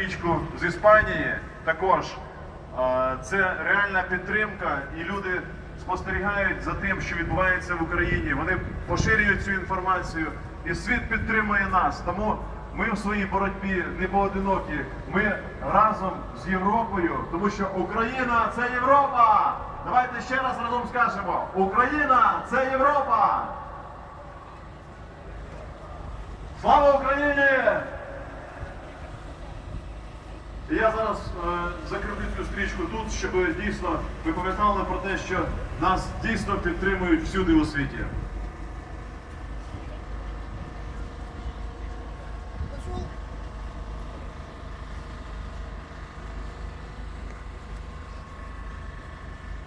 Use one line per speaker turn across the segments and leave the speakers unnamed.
Річку з Іспанії також це реальна підтримка, і люди спостерігають за тим, що відбувається в Україні. Вони поширюють цю інформацію, і світ підтримує нас. Тому ми в своїй боротьбі не поодинокі. Ми разом з Європою, тому що Україна це Європа. Давайте ще раз разом скажемо: Україна це Європа. Слава Україні! І я зараз е, закріплю цю стрічку тут, щоб дійсно ви пам'ятали про те, що нас дійсно підтримують всюди у світі.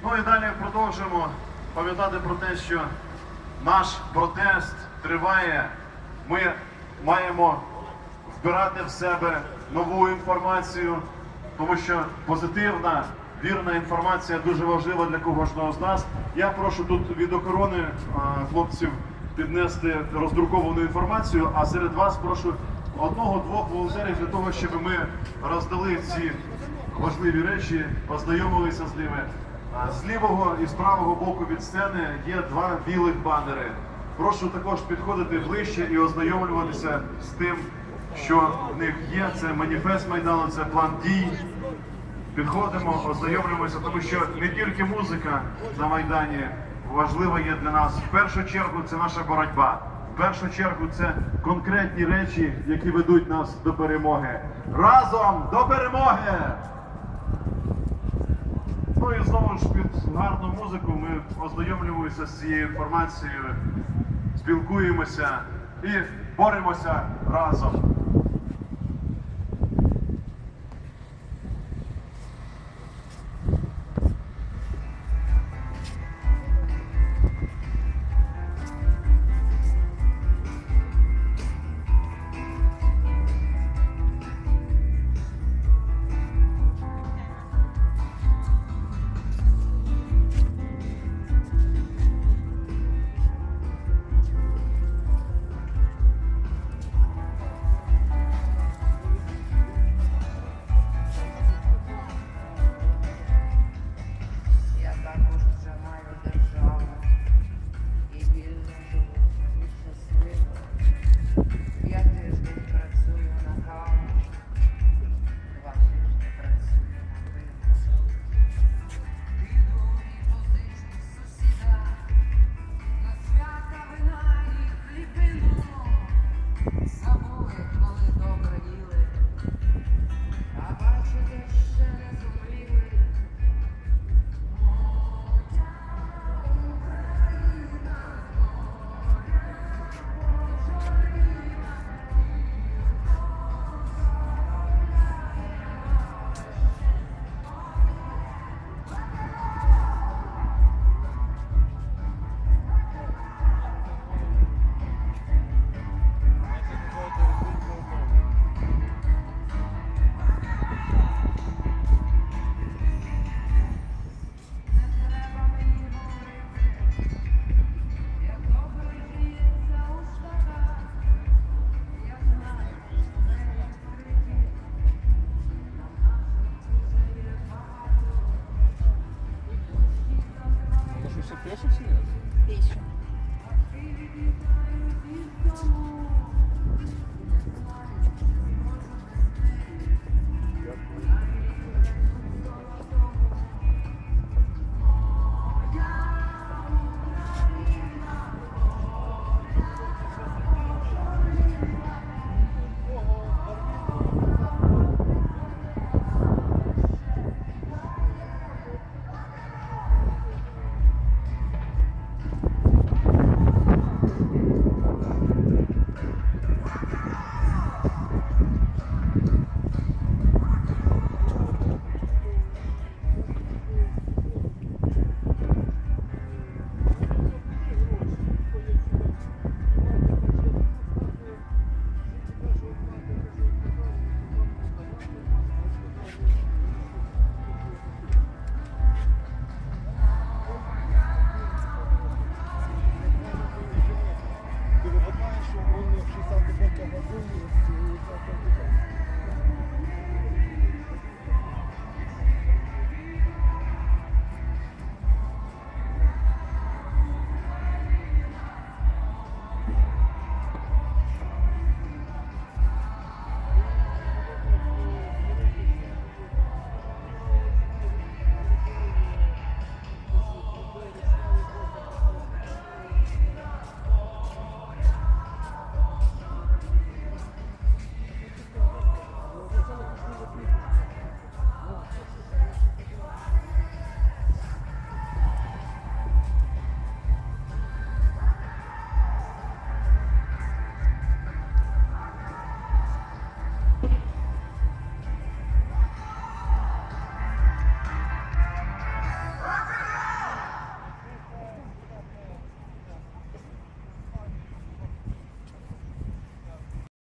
Ну і далі продовжимо пам'ятати про те, що наш протест триває. Ми маємо вбирати в себе нову інформацію, тому що позитивна, вірна інформація дуже важлива для кожного з нас. Я прошу тут від охорони хлопців піднести роздруковану інформацію, а серед вас прошу одного-двох волонтерів для того, щоб ми роздали ці важливі речі, познайомилися з ними. З лівого і з правого боку від сцени є два білих банери. Прошу також підходити ближче і ознайомлюватися з тим, що в них є. Це маніфест Майдану, це план дій. Підходимо, ознайомлюємося, тому що не тільки музика на Майдані важлива є для нас. В першу чергу це наша боротьба. В першу чергу це конкретні речі, які ведуть нас до перемоги. Разом до перемоги! Ну і знову ж під гарну музику ми ознайомлюємося з цією інформацією, спілкуємося і боремося разом.